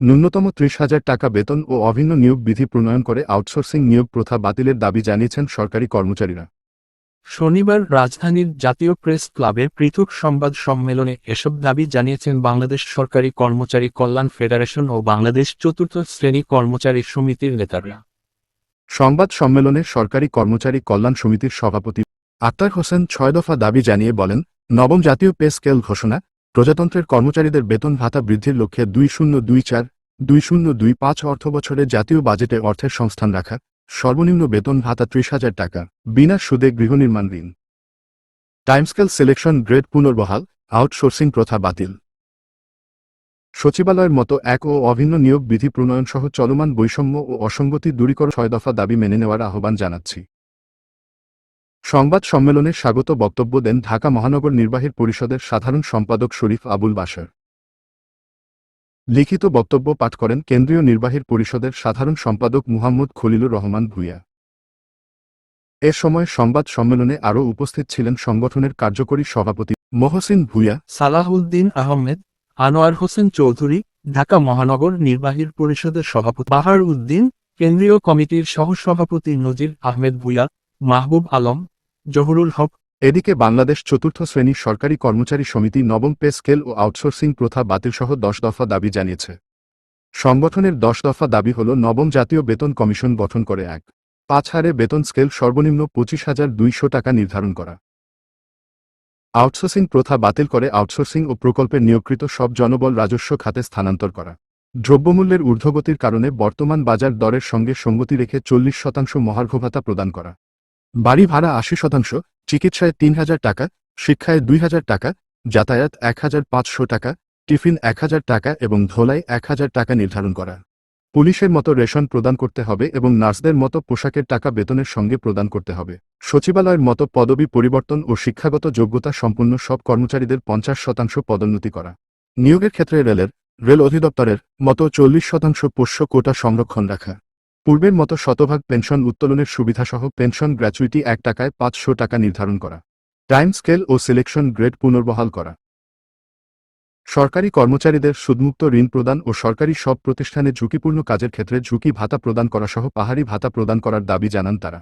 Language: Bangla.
ন্যূনতম ত্রিশ হাজার টাকা বেতন ও অভিন্ন নিয়োগ বিধি প্রণয়ন করে আউটসোর্সিং নিয়োগ প্রথা বাতিলের দাবি জানিয়েছেন সরকারি কর্মচারীরা। শনিবার রাজধানীর জাতীয় প্রেস ক্লাবে পৃথক সংবাদ সম্মেলনে এসব দাবি জানিয়েছেন বাংলাদেশ সরকারি কর্মচারী কল্যাণ ফেডারেশন ও বাংলাদেশ চতুর্থ শ্রেণি কর্মচারী সমিতির নেতারা। সংবাদ সম্মেলনে সরকারি কর্মচারী কল্যাণ সমিতির সভাপতি আক্তার হোসেন ছয় দফা দাবি জানিয়ে বলেন নবম জাতীয় পে স্কেল ঘোষণা প্রজাতন্ত্রের কর্মচারীদের বেতন ভাতা বৃদ্ধির লক্ষ্যে দুই শূন্য দুই চার, দুই শূন্য দুই পাঁচ অর্থ বছরে জাতীয় বাজেটে অর্থের সংস্থান রাখা, সর্বনিম্ন বেতন ভাতা ত্রিশ হাজার টাকা, বিনা সুদে গৃহনির্মাণ ঋণ। টাইমস্কেল সিলেকশন গ্রেড পুনর্বহাল, আউটসোর্সিং প্রথা বাতিল। সচিবালয়ের মতো এক ও অভিন্ন নিয়োগ বিধি প্রণয়ন সহ চলমান বৈষম্য ও অসঙ্গতি দূরীকর ছয় দফা দাবি মেনে নেওয়ার আহ্বান জানাচ্ছি। সংবাদ সম্মেলনে স্বাগত বক্তব্য দেন ঢাকা মহানগর নির্বাহীর পরিষদের সাধারণ সম্পাদক শরীফ আবুল বাশার। লিখিত বক্তব্য পাঠ করেন কেন্দ্রীয় নির্বাহীর পরিষদের সাধারণ সম্পাদক মুহাম্মদ খলিলুর রহমান ভূঁইয়া। এ সময় সংবাদ সম্মেলনে আরও উপস্থিত ছিলেন সংগঠনের কার্যকরী সভাপতি মহসিন ভূঁইয়া। সালাহুদ্দিন আহমেদ, আনোয়ার হোসেন চৌধুরী, ঢাকা মহানগর নির্বাহীর পরিষদের সভাপতি বাহার উদ্দিন কেন্দ্রীয় কমিটির সহসভাপতি নজির আহমেদ ভুইয়া মাহবুব আলম, জহুরুল হক। এদিকে বাংলাদেশ চতুর্থ শ্রেণি সরকারি কর্মচারী সমিতি নবম পে স্কেল ও আউটসোর্সিং প্রথা বাতিলসহ দশ দফা দাবি জানিয়েছে। সংগঠনের দশ দফা দাবি হল নবম জাতীয় বেতন কমিশন গঠন করে এক। পাঁচ হারে বেতন স্কেল সর্বনিম্ন পঁচিশ হাজার দুইশো টাকা নির্ধারণ করা। আউটসোর্সিং প্রথা বাতিল করে আউটসোর্সিং ও প্রকল্পে নিয়োগকৃত সব জনবল রাজস্ব খাতে স্থানান্তর করা। দ্রব্যমূল্যের ঊর্ধ্বগতির কারণে বর্তমান বাজার দরের সঙ্গে সঙ্গতি রেখে চল্লিশ শতাংশ মহার্ঘ ভাতা প্রদান করা। বাড়ি ভাড়া আশি শতাংশ, চিকিৎসায় তিন হাজার টাকা, শিক্ষায় দুই হাজার টাকা, যাতায়াত এক হাজার পাঁচশো টাকা, টিফিন এক হাজার টাকা এবং ধোলাই এক হাজার টাকা নির্ধারণ করা। পুলিশের মতো রেশন প্রদান করতে হবে এবং নার্সদের মতো পোশাকের টাকা বেতনের সঙ্গে প্রদান করতে হবে। সচিবালয়ের মতো পদবি পরিবর্তন ও শিক্ষাগত যোগ্যতা সম্পন্ন সব কর্মচারীদের পঞ্চাশ শতাংশ পদোন্নতি করা। নিয়োগের ক্ষেত্রে রেলের, রেল অধিদপ্তরের মতো চল্লিশ শতাংশ পোষ্য কোটা সংরক্ষণ রাখা। পূর্বের মতো শতভাগ পেনশন উত্তোলনের সুবিধাসহ পেনশন গ্র্যাচুইটি এক টাকায় পাঁচশো টাকা নির্ধারণ করা। টাইম স্কেল ও সিলেকশন গ্রেড পুনর্বহাল করা। সরকারি কর্মচারীদের সুদমুক্ত ঋণ প্রদান ও সরকারি সব প্রতিষ্ঠানে ঝুঁকিপূর্ণ কাজের ক্ষেত্রে ঝুঁকি ভাতা প্রদান করা সহ পাহাড়ি ভাতা প্রদান করার দাবি জানান তারা।